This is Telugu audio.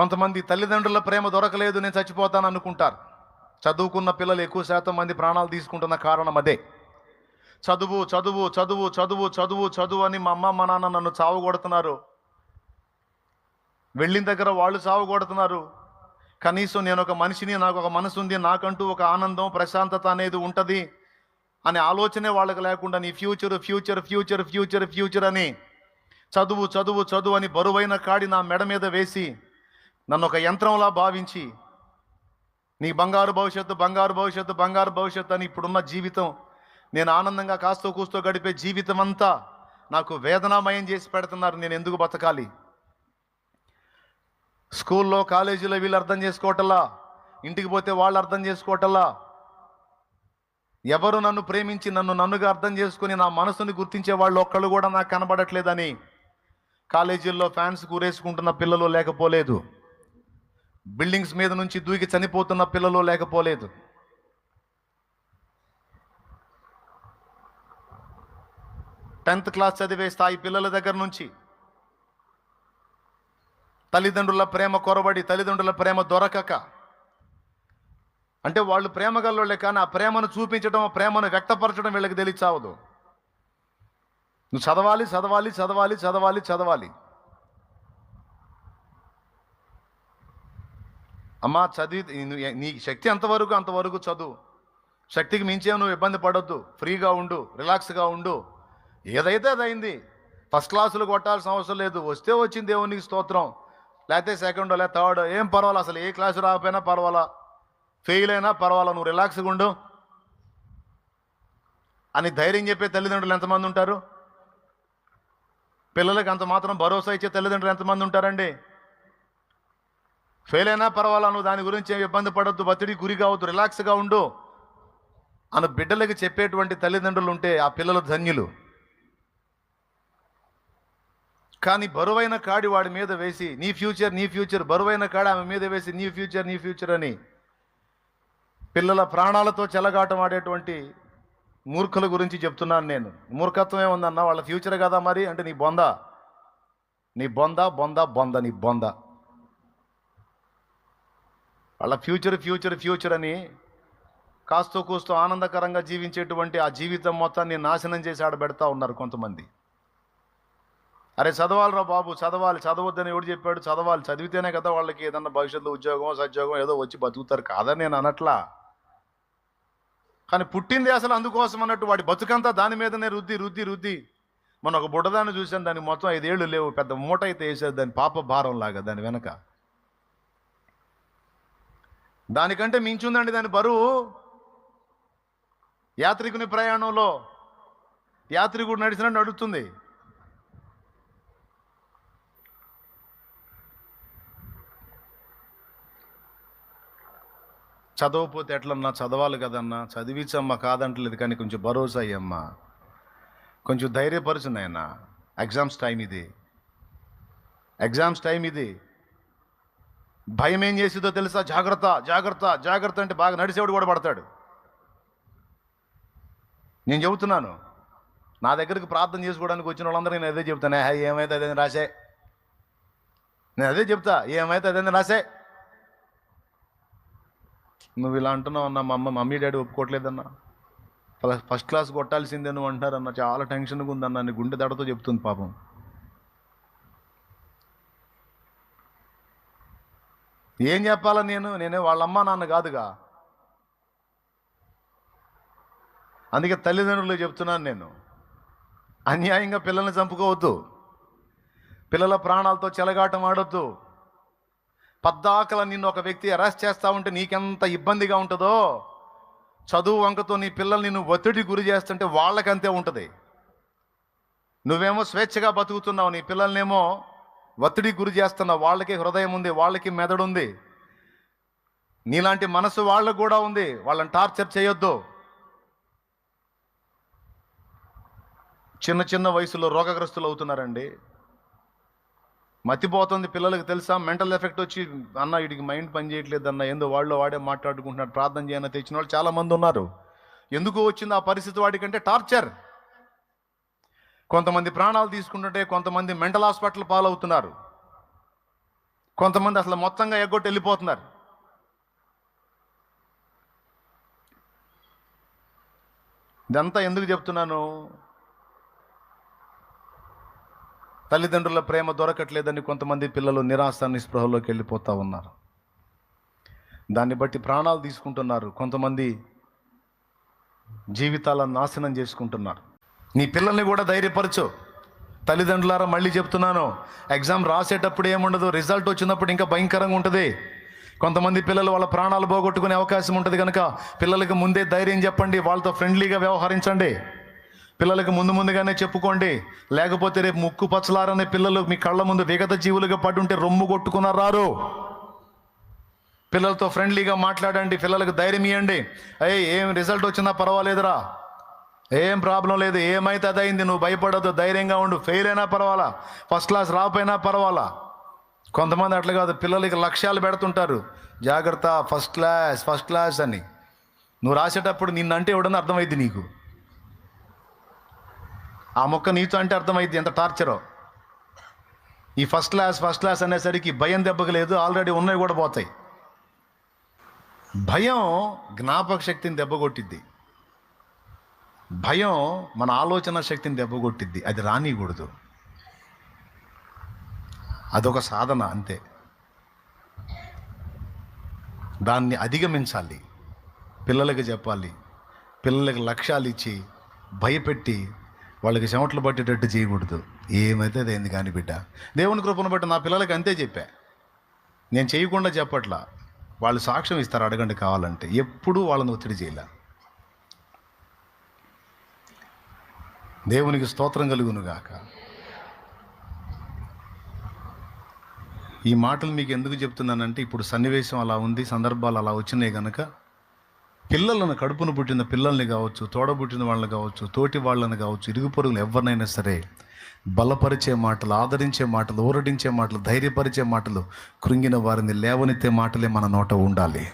కొంతమంది తల్లిదండ్రుల ప్రేమ దొరకలేదు నేను చచ్చిపోతాను అనుకుంటారు. చదువుకున్న పిల్లలు ఎక్కువ శాతం మంది ప్రాణాలు తీసుకుంటున్న కారణం అదే. చదువు చదువు చదువు చదువు చదువు చదువు అని మా అమ్మ మా నాన్న నన్ను చావు కొడుతున్నారు వెళ్ళిన దగ్గర వాళ్ళు చావు కొడుతున్నారు కనీసం నేను ఒక మనిషిని నాకు ఒక మనసు ఉంది నాకంటూ ఒక ఆనందం ప్రశాంతత అనేది ఉంటుంది అనే ఆలోచనే వాళ్ళకి లేకుండా నీ future future future future future అని చదువు చదువు చదువు అని బరువైన కాడి నా మెడ మీద వేసి నన్ను ఒక యంత్రంలా భావించి నీ బంగారు భవిష్యత్తు బంగారు భవిష్యత్తు బంగారు భవిష్యత్తు అని ఇప్పుడున్న జీవితం నేను ఆనందంగా కాస్తో కూస్తో గడిపే జీవితం అంతా నాకు వేదనామయం చేసి పెడుతున్నారు. నేను ఎందుకు బతకాలి? స్కూల్లో కాలేజీలో వీళ్ళు అర్థం చేసుకోవటలా? ఇంటికి పోతే వాళ్ళు అర్థం చేసుకోవటలా? ఎవరు నన్ను ప్రేమించి నన్ను నన్నుగా అర్థం చేసుకుని నా మనసుని గుర్తించే వాళ్ళు ఒక్కళ్ళు కూడా నాకు కనబడట్లేదని కాలేజీల్లో ఫ్యాన్స్ కూరేసుకుంటున్న పిల్లలు లేకపోలేదు. బిల్డింగ్స్ మీద నుంచి దూకి చనిపోతున్న పిల్లలు లేకపోలేదు. టెన్త్ క్లాస్ చదివే స్థాయి పిల్లల దగ్గర నుంచి తల్లిదండ్రుల ప్రేమ కొరబడి తల్లిదండ్రుల ప్రేమ దొరకక అంటే వాళ్ళు ప్రేమ గల్లోళ్ళే కానీ ఆ ప్రేమను చూపించడం ఆ ప్రేమను వ్యక్తపరచడం వీళ్ళకి తెలియచావదు. నువ్వు చదవాలి చదవాలి చదవాలి చదవాలి చదవాలి. అమ్మా చదివి నీ శక్తి ఎంతవరకు అంతవరకు చదువు. శక్తికి మించే నువ్వు ఇబ్బంది పడొద్దు. ఫ్రీగా ఉండు రిలాక్స్గా ఉండు. ఏదైతే అది అయింది ఫస్ట్ క్లాసులు కొట్టాల్సిన అవసరం లేదు. వస్తే వచ్చింది దేవునికి స్తోత్రం. లేకపోతే సెకండ్ లేదా థర్డ్ ఏం పర్వాలా అసలు ఏ క్లాసు రాకపోయినా పర్వాలా. ఫెయిల్ అయినా పర్వాలా నువ్వు రిలాక్స్గా ఉండు. అని ధైర్యం చెప్పే తల్లిదండ్రులు ఎంతమంది ఉంటారు? పిల్లలకి అంత మాత్రం భరోసా ఇచ్చే తల్లిదండ్రులు ఎంతమంది ఉంటారండి? ఫెయిల్ అయినా పర్వాలా నువ్వు దాని గురించి ఏమి ఇబ్బంది పడద్దు ఒత్తిడి గురి కావద్దు రిలాక్స్గా ఉండు. అని బిడ్డలకి చెప్పేటువంటి తల్లిదండ్రులు ఉంటే ఆ పిల్లలు ధన్యులు. కానీ బరువైన కాడి వాడి మీద వేసి నీ ఫ్యూచర్ నీ ఫ్యూచర్ బరువైన కాడి ఆమె మీద వేసి నీ ఫ్యూచర్ నీ ఫ్యూచర్ అని పిల్లల ప్రాణాలతో చెలగాటం ఆడేటువంటి మూర్ఖుల గురించి చెప్తున్నాను నేను. మూర్ఖత్వం ఏముందన్న వాళ్ళ ఫ్యూచర్ కదా మరి అంటే నీ బొంద. నీ బొంద బొంద బొంద నీ బొంద. వాళ్ళ ఫ్యూచర్ ఫ్యూచర్ ఫ్యూచర్ అని కాస్తో కూస్తో ఆనందకరంగా జీవించేటువంటి ఆ జీవితం మొత్తాన్ని నాశనం చేసి ఆడబెడతా ఉన్నారు కొంతమంది. అరే చదవాలిరా బాబు చదవాలి చదవద్దని ఎవడు చెప్పాడు? చదవాలి చదివితేనే కదా వాళ్ళకి ఏదన్నా భవిష్యత్తులో ఉద్యోగం సద్యోగం ఏదో వచ్చి బతుకుతారు. కాదని నేను అనట్లా. కానీ పుట్టింది అసలు అందుకోసం అన్నట్టు వాడి బతుకంతా దాని మీదనే రుద్ది రుద్ది రుద్ది. మన ఒక బుడ్డదాన్ని చూసాను దానికి మొత్తం ఐదేళ్ళు లేవు. పెద్ద మూట అయితే వేసేది దాని పాప భారం లాగా దాని వెనక. దానికంటే మించుందండి దాని బరువు. యాత్రికుని ప్రయాణంలో యాత్రికుడు నడిచినట్టు నడుస్తుంది. చదవకపోతే ఎట్లన్నా చదవాలి కదన్నా చదివించమ్మా కాదంటలేదు కానీ కొంచెం భరోసా అయ్యమ్మా కొంచెం ధైర్యపరచు నాయన. ఎగ్జామ్స్ టైం ఇది. ఎగ్జామ్స్ టైం ఇది. భయం ఏం చేసిందో తెలుసా? జాగ్రత్త జాగ్రత్త జాగ్రత్త అంటే బాగా నడిచేవాడు కూడా పడతాడు. నేను చెబుతున్నాను నా దగ్గరికి ప్రార్థన చేసుకోవడానికి వచ్చిన వాళ్ళందరికీ నేను అదే చెప్తాను "ఏ, ఏమైతే అదే రాసే. నేను అదే చెప్తా ఏమైతే అదే రాసే. నువ్వు ఇలా అంటున్నావు అన్న మా అమ్మ మమ్మీ డాడీ ఒప్పుకోవట్లేదన్నా. ఫస్ట్ క్లాస్ కొట్టాల్సిందే నువ్వు అంటారన్న చాలా టెన్షన్గా ఉందన్న నీ గుండె దడతో చెప్తుంది పాపం. ఏం చెప్పాలా నేను? నేనే వాళ్ళ అమ్మ నాన్న కాదుగా. అందుకే తల్లిదండ్రులు చెప్తున్నాను నేను. అన్యాయంగా పిల్లల్ని చంపుకోవద్దు. పిల్లల ప్రాణాలతో చెలగాటం ఆడొద్దు. పద్దాకల నిన్ను ఒక వ్యక్తి అరెస్ట్ చేస్తా ఉంటే నీకెంత ఇబ్బందిగా ఉంటుందో? చదువు వంకతో నీ పిల్లల్ని నిన్ను ఒత్తిడి గురి చేస్తుంటే వాళ్ళకంతే ఉంటుంది. నువ్వేమో స్వేచ్ఛగా బతుకుతున్నావు నీ పిల్లల్నేమో ఒత్తిడి గురి చేస్తున్న వాళ్ళకి హృదయం ఉంది వాళ్ళకి మెదడు ఉంది. నీలాంటి మనసు వాళ్ళకు కూడా ఉంది. వాళ్ళని టార్చర్ చేయొద్దు. చిన్న చిన్న వయసులో రోగగ్రస్తులు అవుతున్నారండి. మతిపోతుంది పిల్లలకు తెలుసా? మెంటల్ ఎఫెక్ట్ వచ్చి అన్న వీడికి మైండ్ పని చేయట్లేదు అన్న ఏందో వాళ్ళు వాడే మాట్లాడుకుంటున్నాడు ప్రార్థన చేయన తెచ్చిన వాళ్ళు చాలామంది ఉన్నారు. ఎందుకు వచ్చింది ఆ పరిస్థితి వాడికంటే టార్చర్. కొంతమంది ప్రాణాలు తీసుకుంటుంటే కొంతమంది మెంటల్ హాస్పిటల్ పాలవుతున్నారు. కొంతమంది అసలు మొత్తంగా ఎగ్గొట్టి వెళ్ళిపోతున్నారు. ఇదంతా ఎందుకు చెప్తున్నాను? తల్లిదండ్రుల ప్రేమ దొరకట్లేదని కొంతమంది పిల్లలు నిరాశ నిస్పృహలోకి వెళ్ళిపోతూ ఉన్నారు. దాన్ని బట్టి ప్రాణాలు తీసుకుంటున్నారు. కొంతమంది జీవితాలను నాశనం చేసుకుంటున్నారు. నీ పిల్లల్ని కూడా ధైర్యపరచు. తల్లిదండ్రులారా మళ్ళీ చెప్తున్నాను. ఎగ్జామ్ రాసేటప్పుడు ఏముండదు రిజల్ట్ వచ్చినప్పుడు ఇంకా భయంకరంగా ఉంటుంది. కొంతమంది పిల్లలు వాళ్ళ ప్రాణాలు పోగొట్టుకునే అవకాశం ఉంటుంది కనుక పిల్లలకు ముందే ధైర్యం చెప్పండి వాళ్ళతో ఫ్రెండ్లీగా వ్యవహరించండి. పిల్లలకు ముందు ముందుగానే చెప్పుకోండి. లేకపోతే రేపు ముక్కు పచ్చలారనే పిల్లలు మీ కళ్ళ ముందు విగత జీవులుగా పడుంటే రొమ్ము కొట్టుకున్నారు పిల్లలతో ఫ్రెండ్లీగా మాట్లాడండి పిల్లలకు ధైర్యం ఇవ్వండి అయ్యే ఏం రిజల్ట్ వచ్చినా పర్వాలేదురా. ఏం ప్రాబ్లం లేదు ఏమైతే అదైంది నువ్వు భయపడద్దు ధైర్యంగా ఉండు. ఫెయిల్ అయినా పర్వాలా? ఫస్ట్ క్లాస్ రాకపోయినా పర్వాలా? కొంతమంది అట్లా కాదు పిల్లలకి లక్ష్యాలు పెడుతుంటారు. జాగ్రత్త ఫస్ట్ క్లాస్ ఫస్ట్ క్లాస్ అని. నువ్వు రాసేటప్పుడు నిన్నంటే ఎవడని అర్థమైంది నీకు? ఆ మొక్క నీతో అంటే అర్థమైంది ఎంత టార్చరో. ఈ ఫస్ట్ క్లాస్ ఫస్ట్ క్లాస్ అనేసరికి భయం దెబ్బకి లేదు ఆల్రెడీ ఉన్నవి కూడా పోతాయి. భయం జ్ఞాపక శక్తిని దెబ్బ కొట్టిద్ది. భయం మన ఆలోచన శక్తిని దెబ్బగొట్టిద్ది. అది రానియకూడదు. అదొక సాధన అంతే. దాన్ని అధిగమించాలి. పిల్లలకి చెప్పాలి. పిల్లలకి లక్ష్యాలు ఇచ్చి భయపెట్టి వాళ్ళకి చెమటలు పట్టేటట్టు చేయకూడదు. ఏమైతే అదేంది కానీ బిడ్డ. దేవుని కృపను బట్టి నా పిల్లలకి అంతే చెప్పా. నేను చేయకుండా చెప్పట్లా. వాళ్ళు సాక్ష్యం ఇస్తారు అడగండి కావాలంటే. ఎప్పుడూ వాళ్ళని ఒత్తిడి చేయలే. దేవునికి స్తోత్రం కలుగును గాక ఈ మాటలు మీకు ఎందుకు చెప్తున్నానంటే ఇప్పుడు సన్నివేశం అలా ఉంది సందర్భాలు అలా వచ్చినాయి కనుక పిల్లలను కడుపును పుట్టిన పిల్లల్ని కావచ్చు తోడబుట్టిన వాళ్ళని కావచ్చు తోటి వాళ్ళని కావచ్చు ఇరుగు పొరుగులు ఎవరినైనా సరే బలపరిచే మాటలు ఆదరించే మాటలు ఊరడించే మాటలు ధైర్యపరిచే మాటలు కృంగిన వారిని లేవనెత్తే మాటలే మన నోట ఉండాలి.